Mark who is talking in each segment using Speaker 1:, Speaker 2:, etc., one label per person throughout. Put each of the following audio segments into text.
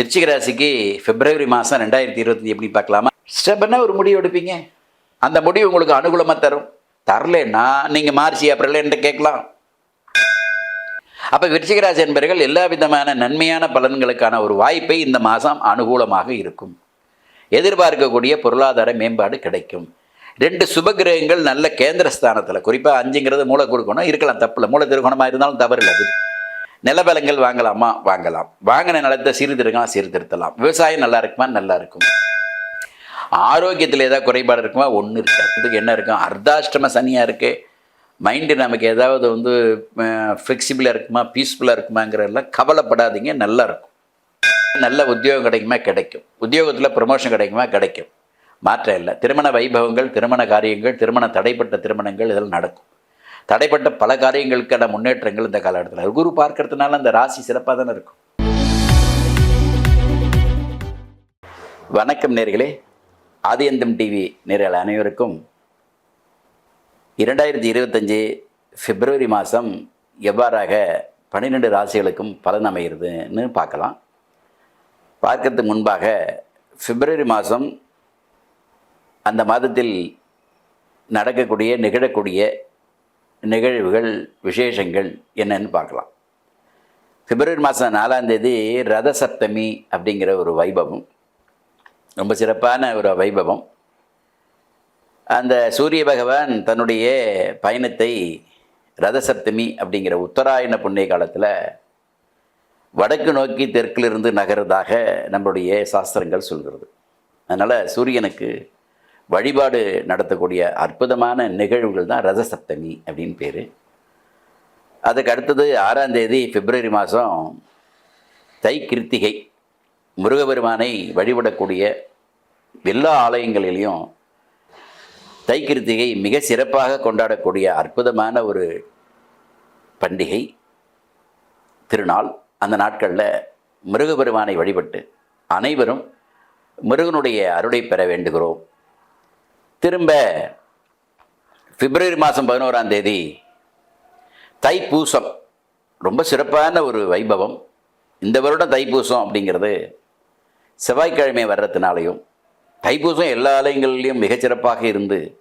Speaker 1: விருச்சிக ராசிக்கு பிப்ரவரி மாதம் ரெண்டாயிரத்தி இருபத்தஞ்சி எப்படி பார்க்கலாமா? ஸ்டெப்னா ஒரு முடிவு எடுப்பீங்க? அந்த முடிவு உங்களுக்கு அனுகூலமாக தரும். தரலன்னா நீங்கள் மார்ச் ஏப்ரல் என்று கேட்கலாம். அப்போ விருச்சிகராசி என்பவர்கள் எல்லா விதமான நன்மையான பலன்களுக்கான ஒரு வாய்ப்பை இந்த மாதம் அனுகூலமாக இருக்கும். எதிர்பார்க்கக்கூடிய பொருளாதார மேம்பாடு கிடைக்கும். ரெண்டு சுபகிரகங்கள் நல்ல கேந்திர ஸ்தானத்தில் குறிப்பாக அஞ்சுங்கிறது மூல கொடுக்கணும் இருக்கலாம் தப்பில்லை மூல திருகோணமாக இருந்தாலும் தவறு இல்லை நிலபலங்கள் வாங்கலாமா? வாங்கலாம். வாங்கின நிலத்தை சீர்திருக்கலாம் சீர்திருத்தலாம். விவசாயம் நல்லா இருக்குமா? நல்லா இருக்கும். ஆரோக்கியத்தில் ஏதாவது குறைபாடு இருக்குமா? ஒன்று இருக்காது. இதுக்கு என்ன இருக்கும்? அர்த்தாஷ்டம சனியாக இருக்குது மைண்டு நமக்கு ஏதாவது வந்து ஃப்ளெக்சிபிளாக இருக்குமா? பீஸ்ஃபுல்லாக இருக்குமாங்கிறதெல்லாம் கவலைப்படாதீங்க. நல்லா இருக்கும். நல்ல உத்தியோகம் கிடைக்குமா? கிடைக்கும். உத்தியோகத்தில் ப்ரமோஷன் கிடைக்குமா? கிடைக்கும். மாற்றம் இல்லை. திருமண வைபவங்கள் திருமண காரியங்கள் திருமண தடைப்பட்ட திருமணங்கள் இதெல்லாம் நடக்கும். தடைப்பட்ட பல காரியங்களுக்கான முன்னேற்றங்கள் இந்த காலகட்டத்தில். குரு பார்க்கறதுனால அந்த ராசி சிறப்பாக தானே இருக்கும். வணக்கம் நேர்களே. ஆதியந்தம் டிவி நேர்கள் அனைவருக்கும் இரண்டாயிரத்தி இருபத்தஞ்சி பிப்ரவரி மாதம் எவ்வாறாக பன்னிரெண்டு ராசிகளுக்கும் பலன் அமைகிறதுன்னு பார்க்கலாம். பார்க்கறதுக்கு முன்பாக பிப்ரவரி மாதம் அந்த மாதத்தில் நடக்கக்கூடிய நிகழக்கூடிய நிகழ்வுகள் விசேஷங்கள் என்னன்னு பார்க்கலாம். பிப்ரவரி மாதம் நாலாம் தேதி ரத சப்தமி அப்படிங்கிற ஒரு வைபவம். ரொம்ப சிறப்பான ஒரு வைபவம். அந்த சூரிய பகவான் தன்னுடைய பயணத்தை ரத சப்தமி அப்படிங்கிற உத்தராயண புண்ணிய காலத்தில் வடக்கு நோக்கி தெற்கிலிருந்து நகர்றதாக நம்மளுடைய சாஸ்திரங்கள் சொல்கிறது. அதனால் சூரியனுக்கு வழிபாடு நடத்தக்கூடிய அற்புதமான நிகழ்வுகள் தான் ரதசப்தமி அப்படின்னு பேர். அதுக்கு அடுத்தது ஆறாம் தேதி பிப்ரவரி மாதம் தை கிருத்திகை முருகபெருமானை வழிபடக்கூடிய எல்லா ஆலயங்களிலையும் தை கிருத்திகை மிக சிறப்பாக கொண்டாடக்கூடிய அற்புதமான ஒரு பண்டிகை திருநாள். அந்த நாட்களில் முருகபெருமானை வழிபட்டு அனைவரும் முருகனுடைய அருளை பெற வேண்டுகிறோம். திரும்ப பிப்ரவரி மாதம் பதினோராம் தேதி தைப்பூசம். ரொம்ப சிறப்பான ஒரு வைபவம். இந்த வருடம் தைப்பூசம் அப்படிங்கிறது செவ்வாய்க்கிழமை வர்றதுனாலையும் தைப்பூசம் எல்லா ஆலயங்கள்லேயும் மிகச்சிறப்பாக இருந்து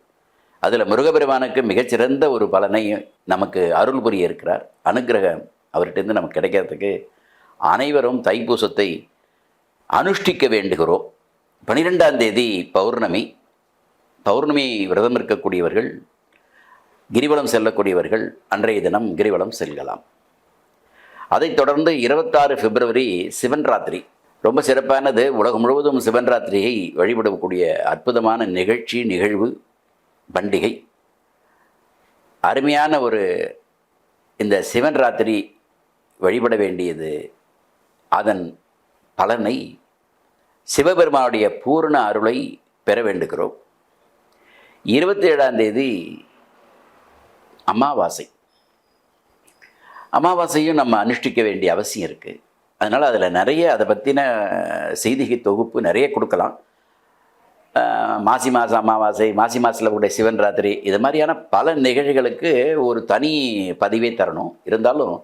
Speaker 1: அதில் முருகபெருமானுக்கு மிகச்சிறந்த ஒரு பலனை நமக்கு அருள் புரிய இருக்கிறார். அனுக்கிரகம் அவர்கிட்டருந்து நமக்கு கிடைக்கிறதுக்கு அனைவரும் தைப்பூசத்தை அனுஷ்டிக்க வேண்டுகிறோம். பனிரெண்டாம் தேதி பௌர்ணமி. பௌர்ணமி விரதம் இருக்கக்கூடியவர்கள் கிரிவலம் செல்லக்கூடியவர்கள் அன்றைய தினம் கிரிவலம் செல்லலாம் அதைத் தொடர்ந்து இருபத்தாறு பிப்ரவரி சிவன் ராத்திரி ரொம்ப சிறப்பானது. உலகம் முழுவதும் சிவன் ராத்திரியை வழிபடக்கூடிய அற்புதமான நிகழ்ச்சி நிகழ்வு பண்டிகை. அருமையான ஒரு இந்த சிவன் ராத்திரி வழிபட வேண்டியது அதன் பலனை சிவபெருமானுடைய பூரண அருளை பெற வேண்டுகிறோம். இருபத்தி ஏழாம் தேதி அமாவாசை. அமாவாசையும் நம்ம அனுஷ்டிக்க வேண்டிய அவசியம் இருக்குது அதனால் அதில் நிறைய அதை பற்றின செய்திகை தொகுப்பு நிறைய கொடுக்கலாம். மாசி மாதம் அமாவாசை மாசி மாதத்தில் கூட சிவன் ராத்திரி இது மாதிரியான பல நிகழ்வுகளுக்கு ஒரு தனி பதிவே தரணும். இருந்தாலும்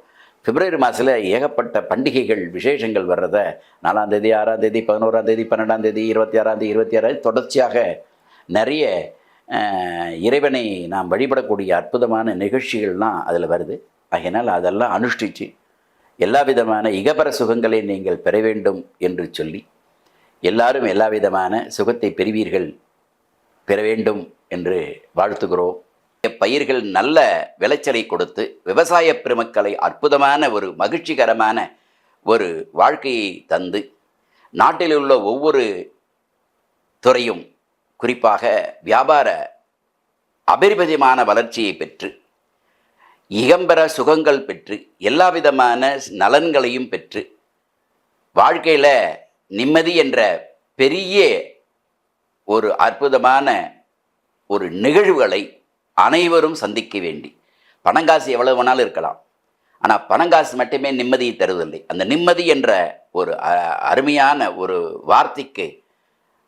Speaker 1: பிப்ரவரி மாதத்தில் ஏகப்பட்ட பண்டிகைகள் விசேஷங்கள் வர்றத நாலாம் தேதி ஆறாம் தேதி பதினோராம் தேதி பன்னெண்டாம் தேதி இருபத்தி ஆறாம் தேதி இருபத்தி ஆறாம் தேதி தொடர்ச்சியாக நிறைய இறைவனை நாம் வழிபடக்கூடிய அற்புதமான நிகழ்ச்சிகள்லாம் அதில் வருது. ஆகையினால் அதெல்லாம் அனுஷ்டித்து எல்லா விதமான இகபர சுகங்களை நீங்கள் பெற வேண்டும் என்று சொல்லி எல்லாரும் எல்லா விதமான சுகத்தை பெறுவீர்கள் பெற வேண்டும் என்று வாழ்த்துகிறோம். பயிர்கள் நல்ல விளைச்சலை கொடுத்து விவசாய பெருமக்களை அற்புதமான ஒரு மகிழ்ச்சிகரமான ஒரு வாழ்க்கையை தந்து நாட்டில் உள்ள ஒவ்வொரு துறையும் குறிப்பாக வியாபார அபரிமிதமான வளர்ச்சியை பெற்று இகம்பர சுகங்கள் பெற்று எல்லா விதமான நலன்களையும் பெற்று வாழ்க்கையில் நிம்மதி என்ற பெரிய ஒரு அற்புதமான ஒரு நிகழ்வுகளை அனைவரும் சந்திக்க வேண்டி பணங்காசு எவ்வளவு வேணாலும் இருக்கலாம். ஆனால் பணங்காசு மட்டுமே நிம்மதியை தருவதில்லை. அந்த நிம்மதி என்ற ஒரு அ- அருமையான ஒரு வார்த்தைக்கு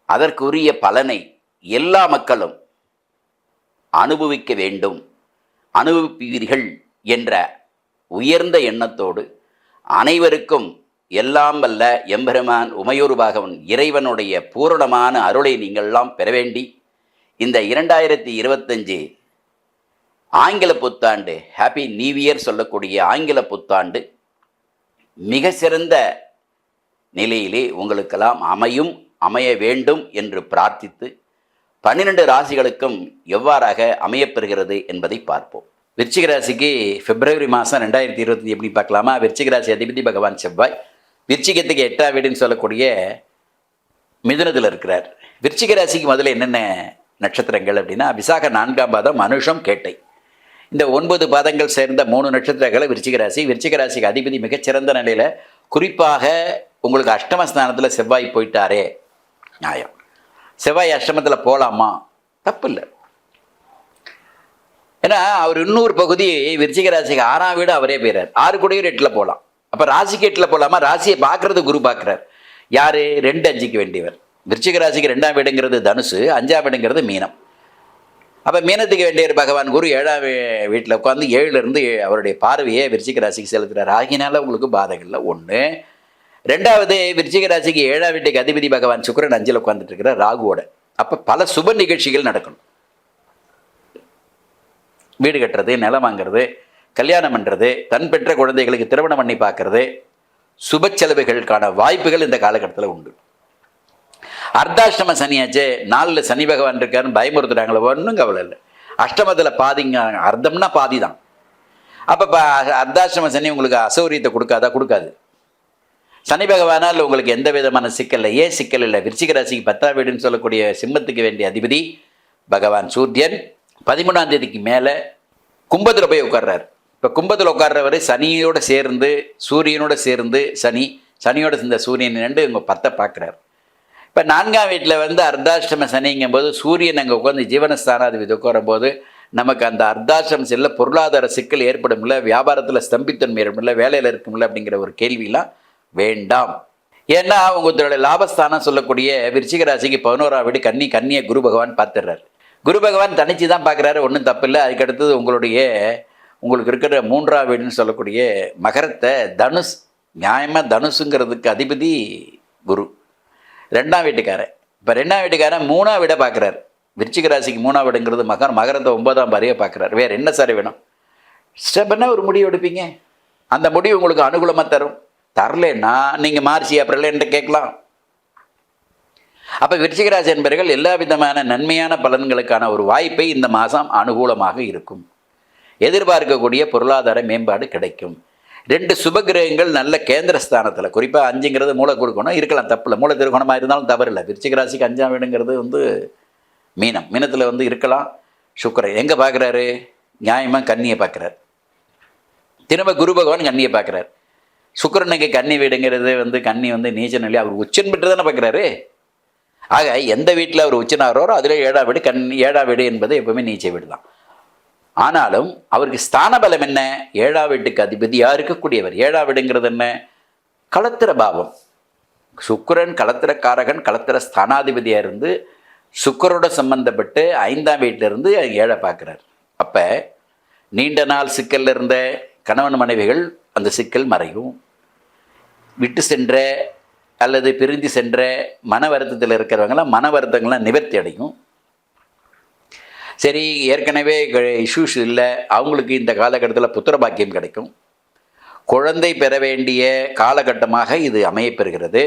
Speaker 1: அதற்குரிய பலனை எல்லா மக்களும் அனுபவிக்க வேண்டும் அனுபவிப்பீர்கள் என்ற உயர்ந்த எண்ணத்தோடு அனைவருக்கும் எல்லாம் வல்ல எம்பெருமான் உமையூர் பாகவன் இறைவனுடைய பூரணமான அருளை நீங்கள்லாம் பெற வேண்டி இந்த இரண்டாயிரத்தி இருபத்தஞ்சு ஆங்கில புத்தாண்டு ஹாப்பி நியூ இயர் சொல்லக்கூடிய ஆங்கில புத்தாண்டு மிக சிறந்த நிலையிலே உங்களுக்கெல்லாம் அமையும் அமைய வேண்டும் என்று பிரார்த்தித்து பன்னிரண்டு ராசிகளுக்கும் எவ்வாறாக அமையப்பெறுகிறது என்பதை பார்ப்போம். விருச்சிக ராசிக்கு பிப்ரவரி மாதம் ரெண்டாயிரத்தி இருபத்தி எப்படி பார்க்கலாமா? விருச்சிக ராசி அதிபதி பகவான் செவ்வாய். விருச்சிகத்துக்கு எட்டாம் வீடுன்னு சொல்லக்கூடிய மிதுனத்தில் இருக்கிறார். விருச்சிக ராசிக்கு முதல்ல என்னென்ன நட்சத்திரங்கள் அப்படின்னா விசாக நான்காம் பாதம் மனுஷம் கேட்டை. இந்த ஒன்பது பாதங்கள் சேர்ந்த மூணு நட்சத்திரங்களை விருச்சிக ராசி விருச்சிக ராசிக்கு அதிபதி மிகச்சிறந்த நிலையில் குறிப்பாக உங்களுக்கு அஷ்டமஸ்தானத்தில் செவ்வாய் போயிட்டாரே. நியாயம். செவ்வாய் அஷ்டமத்தில் போகலாமா தப்பு இல்லை ஏன்னா அவர் இன்னொரு பகுதி விருச்சிக ராசிக்கு ஆறாம் வீடு அவரே போயிறார். ஆறு கூடையும் எட்டில் போகலாம் அப்போ ராசிக்கு எட்டில் போகலாமா ராசியை பார்க்கறது குரு பார்க்குறார். யார்? ரெண்டு அஞ்சுக்கு வேண்டியவர். விருச்சிக ராசிக்கு ரெண்டாம் வீடுங்கிறது தனுசு அஞ்சாம் வீடுங்கிறது மீனம். அப்போ மீனத்துக்கு வேண்டியவர் பகவான் குரு ஏழாம் வீட்டில் உட்காந்து ஏழுலேருந்து அவருடைய பார்வையை விருச்சிக ராசிக்கு செலுத்துகிறார் ஆகினால உங்களுக்கு பாதகங்கள் ஒன்று ரெண்டாவது விருச்சிக ராசிக்கு ஏழாம் வீட்டுக்கு அதிபதி பகவான் சுக்கரன் அஞ்சில் உட்காந்துட்டு இருக்கிற ராகுவோட. அப்போ பல சுப நிகழ்ச்சிகள் நடக்கணும். வீடு கட்டுறது நிலம் வாங்குறது கல்யாணம் பண்ணுறது தன் பெற்ற குழந்தைகளுக்கு திருமணம் பண்ணி பார்க்கறது சுப செலவுகளுக்கான வாய்ப்புகள் இந்த காலகட்டத்தில் உண்டு. அர்த்தாஷ்டம சனியாச்சே நாலில் சனி பகவான் இருக்காருன்னு பயமுறுத்துறாங்களே ஒன்றும் கவலை இல்லை. அஷ்டமத்தில் பாதிங்க அர்த்தம்னா பாதி தான் அப்போ அர்த்தாஷ்டம சனி உங்களுக்கு அசௌரியத்தை கொடுக்காதா? கொடுக்காது. சனி பகவானால் உங்களுக்கு எந்த விதமான சிக்கல் இல்லை ஏன் சிக்கல் இல்லை? விருச்சிக ராசிக்கு பத்தாம் வீடுன்னு சொல்லக்கூடிய சிம்மத்துக்கு வேண்டிய அதிபதி பகவான் சூரியன். பதிமூணாம் தேதிக்கு மேலே கும்பத்தில் போய் உட்கார்றாரு. இப்போ கும்பத்தில் உட்கார்றவர் சனியோட சேர்ந்து சூரியனோட சேர்ந்து சனி சனியோட சேர்ந்த சூரியன் ரெண்டு இவங்க பத்தை பார்க்குறாரு. இப்போ நான்காம் வீட்டில் வந்து அர்த்தாஷ்டம சனிங்கும் போது சூரியன் அங்கே உட்காந்து ஜீவனஸ்தானாதிபதி உட்காரும் போது நமக்கு அந்த அர்த்தாஷ்டம செல்ல பொருளாதார சிக்கல் ஏற்படும்ல வியாபாரத்தில் ஸ்தம்பித்தன்மை ஏற்படும்ல வேலையில் இருக்கும்ல அப்படிங்கிற ஒரு கேள்விலாம் வேண்டாம். ஏன்னா உங்களுடைய லாபஸ்தானம் சொல்லக்கூடிய விருச்சிக ராசிக்கு பதினோரா வீடு கன்னி கன்னியை குரு பகவான் பார்த்துடுறாரு. குரு பகவான் தனிச்சு தான் பார்க்குறாரு ஒன்றும் தப்பில்லை. அதுக்கடுத்தது உங்களுடைய உங்களுக்கு இருக்கிற மூன்றாம் வீடுன்னு சொல்லக்கூடிய மகரத்தை தனுஷ் நியாயமாக தனுஷுங்கிறதுக்கு அதிபதி குரு. ரெண்டாம் வீட்டுக்காரன் இப்போ ரெண்டாம் வீட்டுக்காரன் மூணாம் வீடை பார்க்குறாரு. விருச்சிக ராசிக்கு மூணாம் வீடுங்கிறது மகன் மகரத்தை ஒன்பதாம் பாரியை பார்க்குறாரு. வேறு என்ன சார் வேணும்? ஸ்டெப்னா ஒரு முடிவு எடுப்பீங்க? அந்த முடிவு உங்களுக்கு அனுகூலமாக தரும். தரலன்னா நீங்கள் மார்ச் ஏப்ரல் என்று கேட்கலாம். அப்போ விருச்சிகராசி என்பவர்கள் எல்லா விதமான நன்மையான பலன்களுக்கான ஒரு வாய்ப்பை இந்த மாதம் அனுகூலமாக இருக்கும். எதிர்பார்க்கக்கூடிய பொருளாதார மேம்பாடு கிடைக்கும். ரெண்டு சுபகிரகங்கள் நல்ல கேந்திர ஸ்தானத்தில் குறிப்பாக அஞ்சுங்கிறது மூளை கொடுக்கணும் இருக்கலாம் தப்பில். மூளை திருகோணமாக இருந்தாலும் தவறில்லை. இல்லை ராசிக்கு அஞ்சாம் வீடுங்கிறது வந்து மீனம். மீனத்தில் வந்து இருக்கலாம். சுக்கரன் எங்கே பார்க்குறாரு நியாயமாக கண்ணியை பார்க்குறாரு திரும்ப குரு பகவான் கண்ணியை பார்க்குறார் சுக்கரனுக்கு கன்னி வீடுங்கிறது வந்து கன்னி வந்து நீச்ச நிலை அவர் உச்சன் பெற்று தானே பார்க்குறாரு. ஆக எந்த வீட்டில் அவர் உச்சனாரோ அதில் ஏழா வீடு கண் ஏழா வீடு என்பது எப்பவுமே நீச்ச வீடு தான். ஆனாலும் அவருக்கு ஸ்தான பலம் என்ன? ஏழா வீட்டுக்கு அதிபதியாக இருக்கக்கூடியவர். ஏழா வீடுங்கிறது என்ன? களத்திர பாவம். சுக்கரன் களத்திரக்காரகன் களத்திர ஸ்தானாதிபதியாக இருந்து சுக்கரோட சம்பந்தப்பட்டு ஐந்தாம் வீட்டிலிருந்து ஏழை பார்க்குறார். அப்போ நீண்ட நாள் சிக்கலில் இருந்த கணவன் மனைவிகள் அந்த சிக்கல் மறையும். விட்டு சென்ற அல்லது பிரிஞ்சு சென்ற மன வருத்தத்தில் இருக்கிறவங்களாம் மன வருத்தங்கள்லாம் நிவர்த்தி அடையும். சரி ஏற்கனவே இஷ்யூஸ் இல்லை. அவங்களுக்கு இந்த காலகட்டத்தில் புத்திர பாக்கியம் கிடைக்கும். குழந்தை பெற வேண்டிய காலகட்டமாக இது அமையப்பெறுகிறது.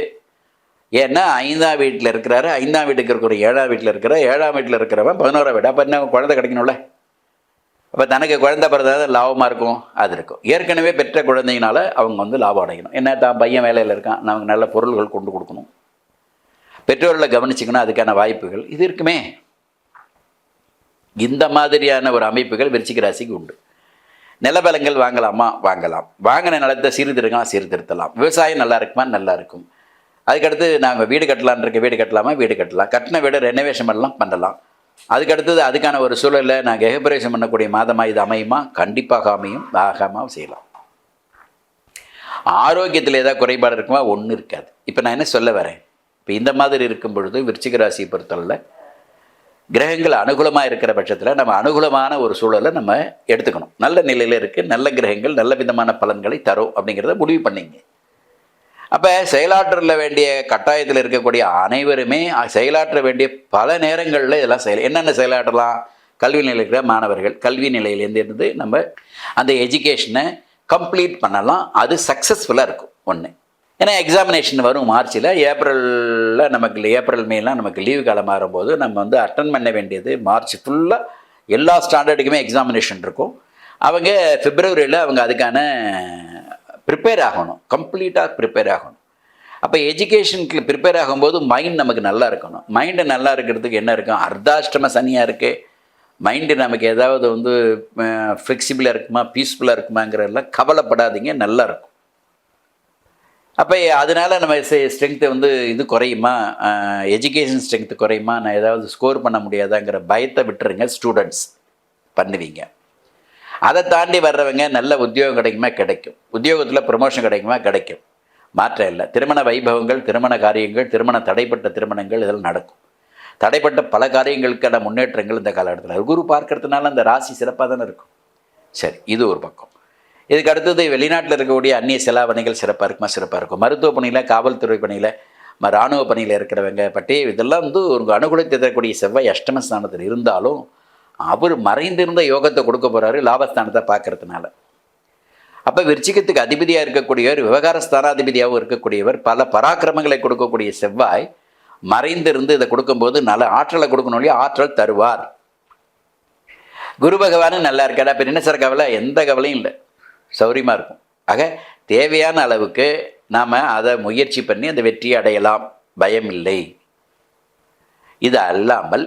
Speaker 1: ஏன்னா ஐந்தாம் வீட்டில் இருக்கிறாரு. ஐந்தாம் வீட்டுக்கு இருக்கிற ஏழாம் வீட்டில் இருக்கிற ஏழாம் வீட்டில் இருக்கிறவன் பதினோராம் வீடு. அப்போ என்ன குழந்தை கிடைக்கணும்ல? அப்போ தனக்கு குழந்தை பிறந்தது லாபமாக இருக்கும்? அது இருக்கும். ஏற்கனவே பெற்ற குழந்தைங்கனால அவங்க வந்து லாபம் அடையணும். என்ன தான் பையன் வேலையில் இருக்கான் நமக்கு நல்ல பொருள்கள் கொண்டு கொடுக்கணும். பெற்றோர்களை கவனிச்சிக்கணும் அதுக்கான வாய்ப்புகள் இது இருக்குமே. இந்த மாதிரியான ஒரு அமைப்புகள் விருச்சிக ராசிக்கு உண்டு. நிலபலங்கள் வாங்கலாமா? வாங்கலாம். வாங்கின நிலத்தை சீர்திருக்கலாம் சீர்திருத்தலாம். விவசாயம் நல்லா இருக்குமா? நல்லா இருக்கும். அதுக்கடுத்து நாங்கள் வீடு கட்டலான் இருக்க வீடு கட்டலாமா? வீடு கட்டலாம். கட்டின வீடு ரெனோவேஷன் பண்ணலாம்? பண்ணலாம். அதுக்கடுத்தது அதுக்கான ஒரு சூழலில் நான் கெகபரேஷன் பண்ணக்கூடிய மாதமாக இது அமையுமா? கண்டிப்பாக அமையும். ஆகாமல் செய்யலாம். ஆரோக்கியத்தில் ஏதாவது குறைபாடு இருக்குமா? ஒன்றும் இருக்காது. இப்போ நான் என்ன சொல்ல வரேன்? இப்போ இந்த மாதிரி இருக்கும் பொழுது விருச்சிக ராசியை பொறுத்தவரை கிரகங்கள் அனுகூலமாக இருக்கிற பட்சத்தில் நம்ம அனுகூலமான ஒரு சூழலை நம்ம எடுத்துக்கணும். நல்ல நிலையில் இருக்குது நல்ல கிரகங்கள் நல்ல விதமான பலன்களை தரும் அப்படிங்கிறத முடிவு பண்ணிங்க. அப்போ செயலாற்றல வேண்டிய கட்டாயத்தில் இருக்கக்கூடிய அனைவருமே செயலாற்ற வேண்டிய பல நேரங்களில் இதெல்லாம் செயல் என்னென்ன செயலாற்றலாம்? கல்வி நிலையில் இருக்கிற மாணவர்கள் கல்வி நிலையிலேருந்து இருந்து நம்ம அந்த எஜுகேஷனை கம்ப்ளீட் பண்ணலாம். அது சக்ஸஸ்ஃபுல்லாக இருக்கும். ஒன்று ஏன்னா எக்ஸாமினேஷன் வரும் மார்ச்சில் ஏப்ரலில் நமக்கு ஏப்ரல் மேலாம் நமக்கு லீவு காலம் ஆகும்போது நம்ம வந்து அட்டன் பண்ண வேண்டியது மார்ச் ஃபுல்லாக எல்லா ஸ்டாண்டர்டுக்குமே எக்ஸாமினேஷன் இருக்கும். அவங்க பிப்ரவரியில் அவங்க அதுக்கான ப்ரிப்பேர் ஆகணும். கம்ப்ளீட்டாக ப்ரிப்பேர் ஆகணும். அப்போ எஜுகேஷனுக்கு ப்ரிப்பேர் ஆகும்போது மைண்ட் நமக்கு நல்லா இருக்கணும். மைண்டு நல்லா இருக்கிறதுக்கு என்ன இருக்கும் அர்த்தாஷ்டம சனியாக இருக்குது மைண்டு நமக்கு ஏதாவது வந்து ஃப்ளெக்சிபிளாக இருக்குமா பீஸ்ஃபுல்லாக இருக்குமாங்கிறதெல்லாம் கவலைப்படாதீங்க நல்லா இருக்கும். அப்போ அதனால நம்ம ஸ்ட்ரென்த்து வந்து இது குறையுமா? எஜுகேஷன் ஸ்ட்ரென்த்து குறையுமா? நான் ஏதாவது ஸ்கோர் பண்ண முடியாதாங்கிற பயத்தை விட்டுருங்க ஸ்டூடெண்ட்ஸ் பண்ணுவீங்க. அதை தாண்டி வர்றவங்க நல்ல உத்தியோகம் கிடைக்குமா? கிடைக்கும். உத்தியோகத்தில் ப்ரமோஷன் கிடைக்குமா? கிடைக்கும். மாற்றம் இல்லை. திருமண வைபவங்கள் திருமண காரியங்கள் திருமண தடைப்பட்ட திருமணங்கள் இதெல்லாம் நடக்கும். தடைப்பட்ட பல காரியங்களுக்கான முன்னேற்றங்கள் இந்த காலகட்டத்தில். குரு பார்க்கறதுனால அந்த ராசி சிறப்பாக தானே இருக்கும். சரி இது ஒரு பக்கம். இதுக்கு அடுத்தது வெளிநாட்டில் இருக்கக்கூடிய அந்நிய செலாவணிகள் சிறப்பாக இருக்குமா? சிறப்பாக இருக்கும். மருத்துவ பணியில் காவல்துறை பணியில் இராணுவ பணியில் இருக்கிறவங்க பற்றி இதெல்லாம் வந்து ஒரு அனுகூலத்தை தரக்கூடிய செவ்வாய் அஷ்டம ஸ்தானத்தில் இருந்தாலும் அவர் மறைந்திருந்த யோகத்தை கொடுக்க போகிறாரு லாபஸ்தானத்தை பார்க்கறதுனால. அப்போ விருச்சிகத்துக்கு அதிபதியாக இருக்கக்கூடியவர் விவகார ஸ்தானாதிபதியாகவும் இருக்கக்கூடியவர் பல பராக்கிரமங்களை கொடுக்கக்கூடிய செவ்வாய் மறைந்திருந்து இதை கொடுக்கும்போது நல்ல ஆற்றலை கொடுக்கணும் இல்லையா? ஆற்றல் தருவார். குரு பகவானும் நல்லா இருக்காடா இப்போ என்ன சார் கவலை? எந்த கவலையும் இல்லை. சௌரியமாக இருக்கும். ஆக தேவையான அளவுக்கு நாம் அதை முயற்சி பண்ணி அந்த வெற்றியை அடையலாம். பயம் இல்லை. இது அல்லாமல்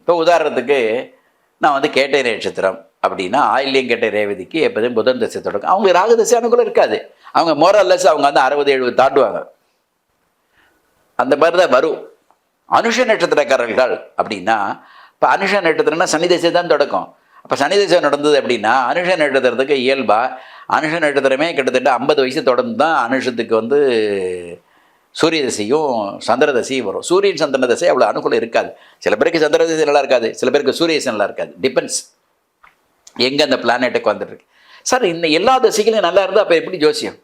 Speaker 1: இப்போ உதாரணத்துக்கு நான் வந்து கேட்டை நட்சத்திரம் அப்படின்னா ஆயில்யம் கேட்ட ரேவதிக்கு எப்போதும் புதன் தசை தொடக்கம். அவங்க ராகு தசை அனுகூலம் இருக்காது. அவங்க மோரல்லஸ் அவங்க வந்து அறுபது எழுபது தாண்டுவாங்க. அந்த மாதிரி தான் வரும். அனுஷ நட்சத்திரக்காரர்கள் அப்படின்னா இப்போ அனுஷ நட்சத்திரம்னா சனி தசை தான் தொடக்கம். அப்போ சனி தசை நடந்தது அப்படின்னா அனுஷ நட்சத்திரத்துக்கு இயல்பாக அனுஷ நட்சத்திரமே கிட்டத்தட்ட ஐம்பது வயசு தொடர்ந்து தான் அனுஷத்துக்கு வந்து சூரிய தசையும் சந்திர தசையும் வரும். சூரியன் சந்திர தசை அவ்வளோ அனுகூலம் இருக்காது. சில பேருக்கு சந்திர தசை நல்லா இருக்காது சில பேருக்கு சூரிய தசை நல்லா இருக்காது. டிபெண்ட்ஸ் எங்கே அந்த பிளானெட்டுக்கு வந்துட்டுருக்கு சார் இந்த எல்லா தசைகளும் நல்லா இருந்தால் அப்போ எப்படி ஜோசியம்?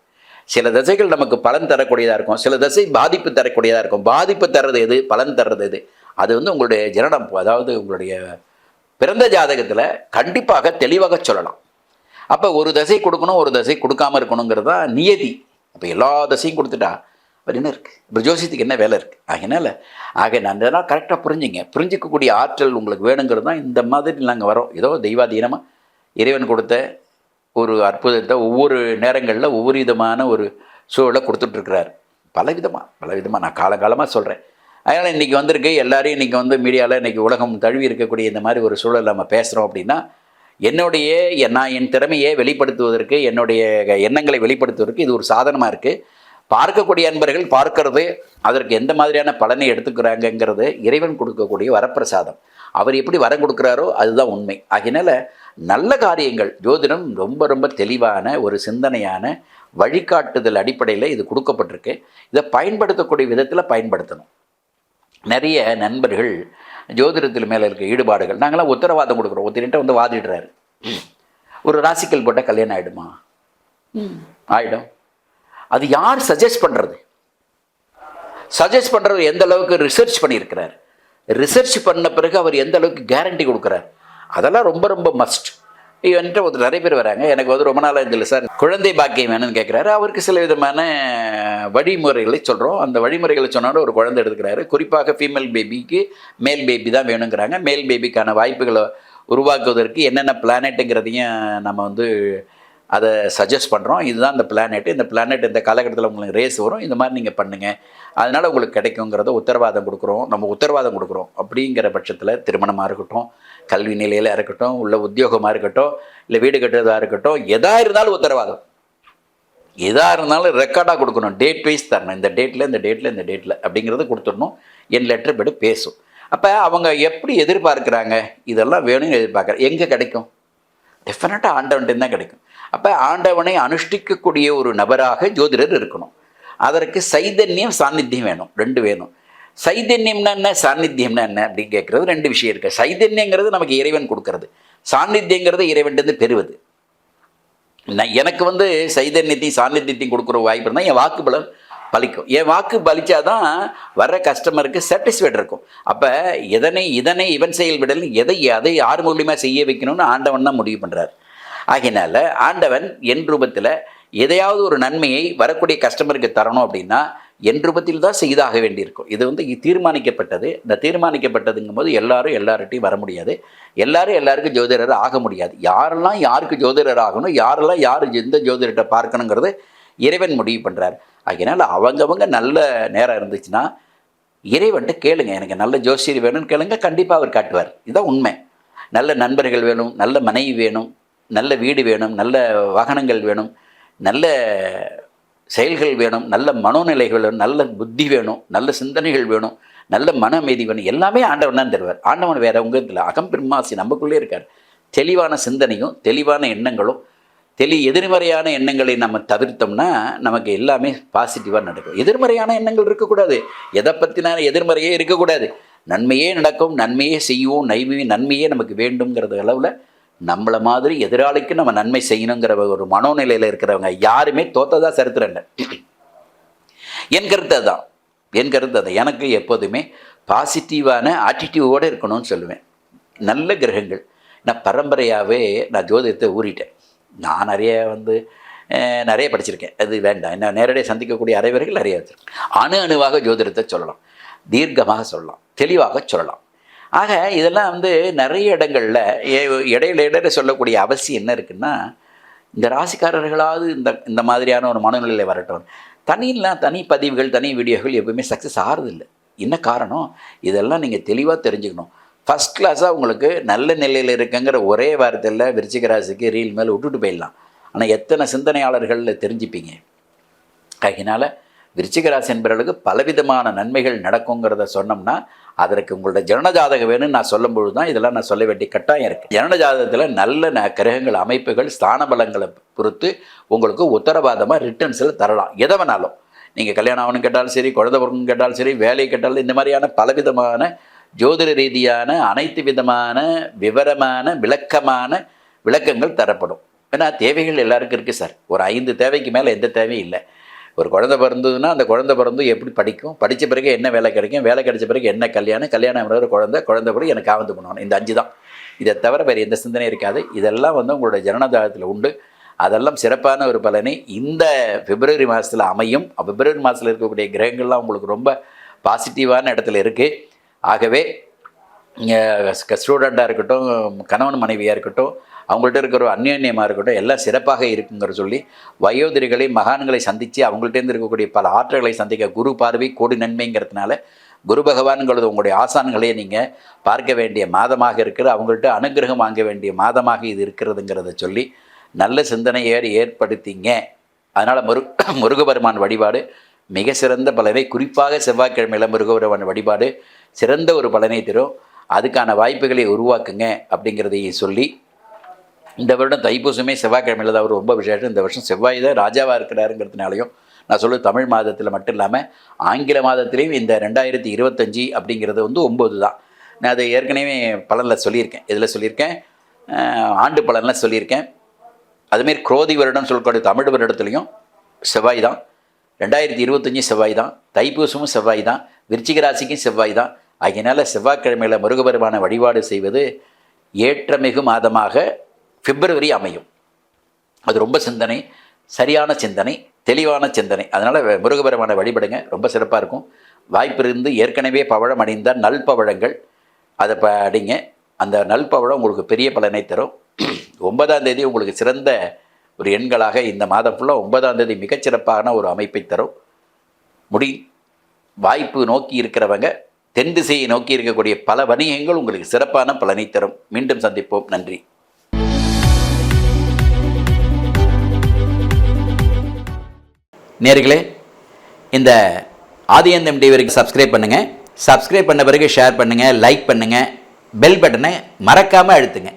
Speaker 1: சில தசைகள் நமக்கு பலன் தரக்கூடியதாக இருக்கும். சில தசை பாதிப்பு தரக்கூடியதாக இருக்கும். பாதிப்பு தர்றது எது? பலன் தர்றது எது? அது வந்து உங்களுடைய ஜனனம் அதாவது உங்களுடைய பிறந்த ஜாதகத்தில் கண்டிப்பாக தெளிவாக சொல்லலாம். அப்போ ஒரு தசை கொடுக்கணும் ஒரு தசை கொடுக்காம இருக்கணுங்கிறது தான் நியதி. அப்போ எல்லா தசையும் கொடுத்துட்டா அப்புறம் என்ன இருக்குது இப்போ ஜோசியத்துக்கு என்ன வேலை இருக்குது ஆகினால ஆக நான் இதெல்லாம் கரெக்டாக புரிஞ்சுங்க. புரிஞ்சிக்கக்கூடிய ஆற்றல் உங்களுக்கு வேணுங்கிறது தான் இந்த மாதிரி நாங்கள் வரோம். ஏதோ தெய்வாதீனமாக இறைவன் கொடுத்த ஒரு அற்புதத்தை ஒவ்வொரு நேரங்களில் ஒவ்வொரு விதமான ஒரு சூழலை கொடுத்துட்ருக்கிறார் பல விதமாக பல விதமாக நான் காலகாலமாக சொல்கிறேன் அதனால் இன்றைக்கி வந்திருக்கு எல்லாரையும் இன்றைக்கி வந்து மீடியாவில் இன்றைக்கி உலகம் தழுவி இருக்கக்கூடிய இந்த மாதிரி ஒரு சூழல் நம்ம பேசுகிறோம் அப்படின்னா என்னுடைய நான் என் திறமையை வெளிப்படுத்துவதற்கு என்னுடைய எண்ணங்களை வெளிப்படுத்துவதற்கு இது ஒரு சாதனமாக இருக்குது பார்க்கக்கூடிய அன்பர்கள் பார்க்கறது அதற்கு எந்த மாதிரியான பலனை எடுத்துக்கிறாங்கங்கிறது இறைவன் கொடுக்கக்கூடிய வரப்பிரசாதம். அவர் எப்படி வரம் கொடுக்குறாரோ அதுதான் உண்மை. ஆகினால நல்ல காரியங்கள் ஜோதிடம் ரொம்ப ரொம்ப தெளிவான ஒரு சிந்தனையான வழிகாட்டுதல் அடிப்படையில் இது கொடுக்கப்பட்டிருக்கு. இதை பயன்படுத்தக்கூடிய விதத்தில் பயன்படுத்தணும். நிறைய நண்பர்கள் ஜோதிடத்தில் மேலே இருக்க ஈடுபாடுகள் நாங்களாம் உத்தரவாதம் கொடுக்குறோம். ஒருத்தர்கிட்ட வந்து வாதிடுறாரு. ஒரு ராசிக்கல் போட்டால் கல்யாணம் ஆகிடுமா ஆகிடும் அது யார் சஜஸ்ட் பண்ணுறது சஜஸ்ட் பண்ணுறவர் எந்த அளவுக்கு ரிசர்ச் பண்ணியிருக்கிறார்? ரிசர்ச் பண்ண பிறகு அவர் எந்த அளவுக்கு கேரண்டி கொடுக்குறார்? அதெல்லாம் ரொம்ப ரொம்ப மஸ்ட் என்கிட்ட ஒரு நிறைய பேர் வராங்க. எனக்கு வந்து ரொம்ப நாளாக இருந்தில்ல சார். குழந்தை பாக்கியம் வேணும்னு கேட்குறாரு. அவருக்கு சில விதமான வழிமுறைகளை சொல்கிறோம் அந்த வழிமுறைகளை சொன்னாலும் ஒரு குழந்தை எடுத்துக்கிறாரு. குறிப்பாக ஃபீமேல் பேபிக்கு மேல் பேபி தான் வேணுங்கிறாங்க. மேல் பேபிக்கான வாய்ப்புகளை உருவாக்குவதற்கு என்னென்ன பிளானெட்டுங்கிறதையும் நம்ம வந்து அதை சஜஸ்ட் பண்ணுறோம் இதுதான் இந்த பிளானெட்டு இந்த பிளானெட் இந்த காலகட்டத்தில் உங்களுக்கு ரேஸ் வரும். இந்த மாதிரி நீங்கள் பண்ணுங்கள் அதனால் உங்களுக்கு கிடைக்குங்கிறத உத்தரவாதம் கொடுக்குறோம். நம்ம உத்தரவாதம் கொடுக்குறோம். அப்படிங்கிற பட்சத்தில் திருமணமாக இருக்கட்டும் கல்வி நிலையில் இருக்கட்டும் உள்ள உத்தியோகமாக இருக்கட்டும் இல்லை வீடு கட்டுறதாக இருக்கட்டும் எதாக இருந்தாலும் உத்தரவாதம். எதாக இருந்தாலும் ரெக்கார்டாக கொடுக்கணும். டேட் வைஸ் தரணும். இந்த டேட்டில் இந்த டேட்டில் இந்த டேட்டில் அப்படிங்கிறத கொடுத்துடணும். என் லெட்டர் படி பேசும். அப்போ அவங்க எப்படி எதிர்பார்க்குறாங்க? இதெல்லாம் வேணும்னு எதிர்பார்க்குறேன் எங்கே கிடைக்கும்? டெஃபினட்டாக ஆண்டவன்ட்டு தான் கிடைக்கும். அப்போ ஆண்டவனை அனுஷ்டிக்கக்கூடிய ஒரு நபராக ஜோதிடர் இருக்கணும். அதற்கு சைதன்யம் சாநித்தியம் வேணும். ரெண்டு வேணும். சைதன்யம்னா என்ன? சாநித்தியம்னா என்ன அப்படின்னு கேட்குறது ரெண்டு விஷயம் இருக்குது சைதன்யங்கிறது நமக்கு இறைவன் கொடுக்கறது. சாநித்தியங்கிறது இறைவன்ட்டு பெறுவது. நான் எனக்கு வந்து சைதன்யத்தையும் சாநித்தியத்தையும் கொடுக்குற வாய்ப்பு இருந்தால் என் வாக்கு பலம் பலிக்கும். என் வாக்கு பலிச்சாதான் வர்ற கஸ்டமருக்கு சாட்டிஸ்ஃபைட் இருக்கும். அப்போ இதனை இதனை இவன் செயல் விடல் எதை அதை யார் மூலியமாக செய்ய வைக்கணும்னு ஆண்டவன் தான் முடிவு பண்ணுறாரு ஆகினால ஆண்டவன் என் ரூபத்தில் எதையாவது ஒரு நன்மையை வரக்கூடிய கஸ்டமருக்கு தரணும் அப்படின்னா என் ரூபத்தில் தான் செய்தாக வேண்டியிருக்கும். இது வந்து தீர்மானிக்கப்பட்டது. இந்த தீர்மானிக்கப்பட்டதுங்கும் போது எல்லாரும் எல்லார்ட்டையும் வர முடியாது. எல்லாரும் எல்லாருக்கும் ஜோதிடர் ஆக முடியாது. யாரெல்லாம் யாருக்கு ஜோதிடர் ஆகணும் யாரெல்லாம் யார் எந்த ஜோதிடர்கிட்ட பார்க்கணுங்கிறது இறைவன் முடிவு பண்ணுறார் அதனால் அவங்கவங்க நல்ல நேரம் இருந்துச்சுன்னா இறைவன்ட்டு கேளுங்க. எனக்கு நல்ல ஜோசியர் வேணும்னு கேளுங்க. கண்டிப்பாக அவர் காட்டுவார். இதுதான் உண்மை. நல்ல நண்பர்கள் வேணும் நல்ல மனைவி வேணும். நல்ல வீடு வேணும் நல்ல வாகனங்கள் வேணும் நல்ல செயல்கள் வேணும் நல்ல மனோநிலைகள் வேணும் நல்ல புத்தி வேணும் நல்ல சிந்தனைகள் வேணும் நல்ல மன அமைதி வேணும். எல்லாமே ஆண்டவன் தான் தருவார். ஆண்டவன் வேற உங்க இல்லை அகம் நமக்குள்ளே இருக்கார். தெளிவான சிந்தனையும் தெளிவான எண்ணங்களும் தெளி எதிர்மறையான எண்ணங்களை நம்ம தவிர்த்தோம்னா நமக்கு எல்லாமே பாசிட்டிவாக நடக்கும். எதிர்மறையான எண்ணங்கள் இருக்கக்கூடாது. எதை பற்றின எதிர்மறையே இருக்கக்கூடாது. நன்மையே நடக்கும் நன்மையே செய்வோம் நைமையே நன்மையே நமக்கு வேண்டுங்கிறது அளவில் நம்மளை மாதிரி எதிராளிக்கு நம்ம நன்மை செய்யணுங்கிற ஒரு மனோநிலையில் இருக்கிறவங்க யாருமே தோத்ததாக சரித்திரம் என் கருத்து அதுதான் என் கருத்து அதை எனக்கு எப்போதுமே பாசிட்டிவான ஆட்டிடியூடோடு இருக்கணும்னு சொல்லுவேன். நல்ல கிரகங்கள். நான் பரம்பரையாகவே நான் ஜோதிடத்தை ஊறிட்டேன். நான் நிறைய வந்து நிறைய படிச்சிருக்கேன். அது வேண்டாம். என்ன நேரடியாக சந்திக்கக்கூடிய அறைவர்கள் நிறைய வச்சிருக்கேன் அணு அணுவாக ஜோதிடத்தை சொல்லலாம். தீர்க்கமாக சொல்லலாம். தெளிவாக சொல்லலாம். ஆக இதெல்லாம் வந்து நிறைய இடங்களில் ஏ- இடையில இடையில சொல்லக்கூடிய அவசியம் என்ன இருக்குன்னா இந்த ராசிக்காரர்களாவது இந்த இந்த மாதிரியான ஒரு மனநிலையில் வரட்டும். தனியெல்லாம் தனி பதிவுகள் தனி வீடியோகள் எப்பவுமே சக்ஸஸ் ஆகிறதில்ல என்ன காரணம்? இதெல்லாம் நீங்கள் தெளிவாக தெரிஞ்சுக்கணும். ஃபஸ்ட் கிளாஸாக உங்களுக்கு நல்ல நிலையில் இருக்குங்கிற ஒரே வாரத்தில் விருச்சிக ராசிக்கு ரீல் மேலே விட்டுட்டு போயிடலாம். ஆனால் எத்தனை சிந்தனையாளர்களில் தெரிஞ்சுப்பீங்க? அதனால் விருச்சிகராசி என்பவர்களுக்கு பலவிதமான நன்மைகள் நடக்குங்கிறத சொன்னோம்னா அதற்கு உங்களோட ஜனனஜாதகம் வேணும்னு நான் சொல்லும்பொழுது தான் இதெல்லாம் நான் சொல்ல வேண்டிய கட்டாயம் இருக்குது ஜனனஜாதகத்தில் நல்ல ந கிரகங்கள் அமைப்புகள் ஸ்தான பலங்களை பொறுத்து உங்களுக்கு உத்தரவாதமாக ரிட்டர்ன்ஸில் தரலாம். எதை வேணாலும். நீங்கள் கல்யாணம் ஆகணும் கேட்டாலும் சரி குழந்தை பிறகு கேட்டாலும் சரி வேலை கேட்டாலும் இந்த மாதிரியான பலவிதமான ஜோதிட ரீதியான அனைத்து விதமான விவரமான விளக்கமான விளக்கங்கள் தரப்படும். ஏன்னா தேவைகள் எல்லாருக்கும் இருக்குது சார். ஒரு ஐந்து தேவைக்கு மேலே எந்த தேவையும் இல்லை. ஒரு குழந்தை பிறந்ததுன்னா அந்த குழந்தை பிறந்து எப்படி படிக்கும்? படித்த பிறகு என்ன வேலை கிடைக்கும்? வேலை கிடைச்ச பிறகு என்ன கல்யாணம்? கல்யாணம் ஒரு குழந்தை குழந்தை பிறகு எனக்கு காவந்து பண்ணணும் இந்த அஞ்சு தான் இதை தவிர வேறு எந்த சிந்தனையும் இருக்காது. இதெல்லாம் வந்து உங்களோட ஜனனதாரத்தில் உண்டு. அதெல்லாம் சிறப்பான ஒரு பலனை இந்த பிப்ரவரி மாதத்தில் அமையும். பிப்ரவரி மாதத்தில் இருக்கக்கூடிய கிரகங்கள்லாம் உங்களுக்கு ரொம்ப பாசிட்டிவான இடத்துல இருக்குது ஆகவே ஸ்டூடெண்ட்டாக இருக்கட்டும் கணவன் மனைவியாக இருக்கட்டும் அவங்கள்ட்ட இருக்கிற அந்யோன்யமாக இருக்கட்டும் எல்லாம் சிறப்பாக இருக்குங்கிற சொல்லி வயோதிரிகளை மகான்களை சந்தித்து அவங்கள்ட்டேருந்து இருக்கக்கூடிய பல ஆற்றல்களை சந்திக்க குரு பார்வை கோடி நன்மைங்கிறதுனால குரு பகவான்களது உங்களுடைய ஆசான்களையே நீங்கள் பார்க்க வேண்டிய மாதமாக இருக்கிற அவங்கள்ட்ட அனுகிரகம் வாங்க வேண்டிய மாதமாக இது இருக்கிறதுங்கிறத சொல்லி நல்ல சிந்தனையை ஏற்படுத்திங்க. அதனால் முரு முருகபெருமான் வழிபாடு மிக சிறந்த பலனை குறிப்பாக செவ்வாய்க்கிழமையில் முருகபெருமான் வழிபாடு சிறந்த ஒரு பலனை தரும். அதுக்கான வாய்ப்புகளை உருவாக்குங்க அப்படிங்கிறதையும் சொல்லி இந்த வருடம் தைப்பூசமே செவ்வாய்க்கிழமையில் தான் ரொம்ப விசேஷம். இந்த வருஷம் செவ்வாய் தான் ராஜாவாக இருக்கிறாருங்கிறதுனாலையும் நான் சொல்லுவது தமிழ் மாதத்தில் மட்டும் இல்லாமல் ஆங்கில மாதத்துலேயும் இந்த ரெண்டாயிரத்தி இருபத்தஞ்சி அப்படிங்கிறது வந்து ஒம்பது தான். நான் அதை ஏற்கனவே பலனில் சொல்லியிருக்கேன். இதில் சொல்லியிருக்கேன்? ஆண்டு பலனில் சொல்லியிருக்கேன். அதுமாரி குரோதி வருடம் சொல்லக்கூடிய தமிழ் வருடத்துலையும் செவ்வாய் தான். ரெண்டாயிரத்தி இருபத்தஞ்சி செவ்வாய் தான். தைப்பூசமும் செவ்வாய் தான். விருச்சிக ராசிக்கும் செவ்வாய் தான். ஆகையினால செவ்வாய்க்கிழமையில் முருகபெருமான வழிபாடு செய்வது ஏற்றமிகு மாதமாக பிப்ரவரி அமையும். அது ரொம்ப சிந்தனை சரியான சிந்தனை தெளிவான சிந்தனை. அதனால் முருகபெருமான வழிபடுங்க ரொம்ப சிறப்பாக இருக்கும். வாய்ப்பு இருந்து ஏற்கனவே பவழம் அடைந்த நல் பவழங்கள் அதை ப அடிங்க. அந்த நல் பவழம் உங்களுக்கு பெரிய பலனை தரும். ஒன்பதாம் தேதி உங்களுக்கு சிறந்த ஒரு எண்களாக இந்த மாதம் ஃபுல்லாக ஒன்பதாம் தேதி மிகச்சிறப்பான ஒரு அமைப்பை தரும். முடி வாய்ப்பு நோக்கி இருக்கிறவங்க தென் திசையை நோக்கி இருக்கக்கூடிய பல வணிகங்கள் உங்களுக்கு சிறப்பான பலனை தரும். மீண்டும் சந்திப்போம். நன்றி. நேர்களே இந்த ஆதியந்தம் டிவிக்கு சப்ஸ்கிரைப் பண்ணுங்கள் சப்ஸ்கிரைப் பண்ண பிறகு ஷேர் பண்ணுங்கள் லைக் பண்ணுங்கள் பெல் பட்டனை மறக்காமல் அழுத்துங்க.